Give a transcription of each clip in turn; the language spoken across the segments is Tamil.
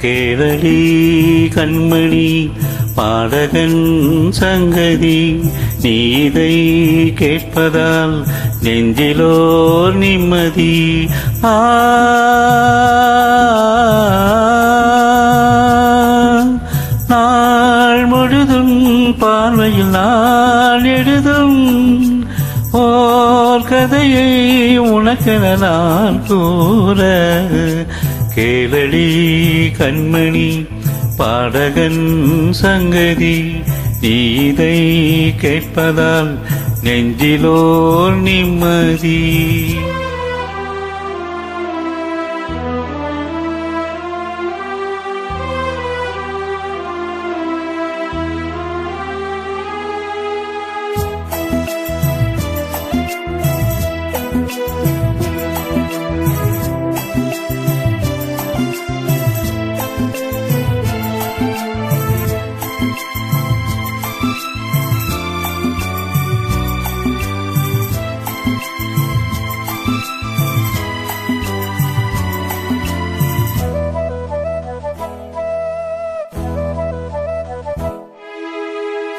கேளடி கண்மணி பாடகன் சங்கதி நீதை கேட்பதால் நெஞ்சிலோ நிம்மதி. ஆ. நாள் முழுதும் பார்வையில் நான் எழுதும் ஓர் கதையை உனக்கென நான் கூற. கேளடி கண்மணி பாடகன் சங்கதி நீதை கேட்பதால் நெஞ்சிலோ நிம்மதி.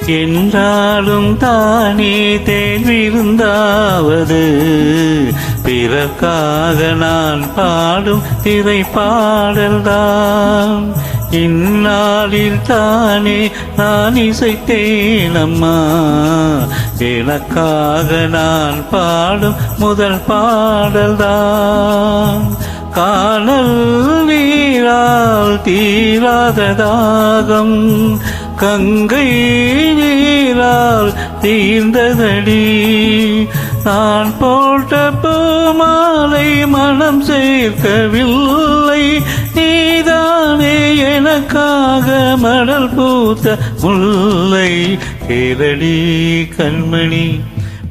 என்றாலும் தானே தேன் விருந்தாவது பிறர்க்காக நான் பாடும் திரை பாடல்தான். இந்நாளில் தானே நான் இசைத்தேன் அம்மா. எனக்காக நான் பாடும் முதல் பாடல்தான். காணல் நீரால் தீராத தாகம். கங்கை நீரால் தீர்ந்ததடி. நான் போட்ட பூமாலை மனம் சேர்க்கவில்லை. நீதானே எனக்காக மடல் பூத்த முல்லை. கேளடி கண்மணி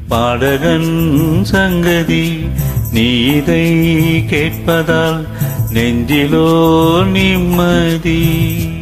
பாடகன் சங்கதி நீதை கேட்பதால் நெஞ்சிலோ நிம்மதி.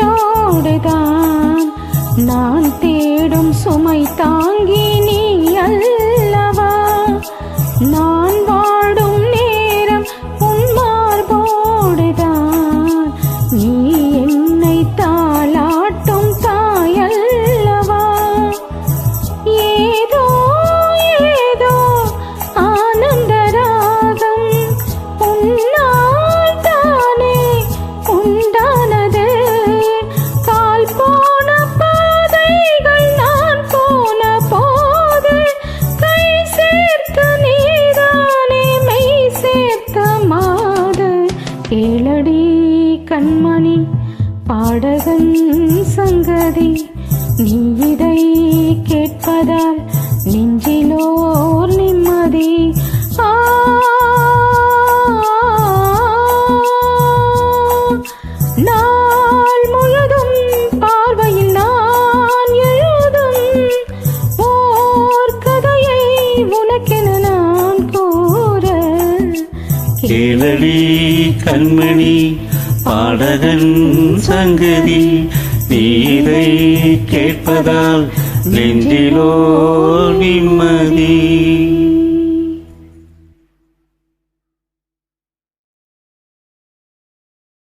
நெஞ்சோடுதான் நான் தேடும் சுமை தாங்கி பாடகன் சங்கதி நீவிதை கேட்பதால் நெஞ்சிலோர் நிம்மதி. ஆ கேளடி கண்மணி பாடகன் சங்கதி நீரை கேட்பதால் நெஞ்சிலோ நிம்மதி.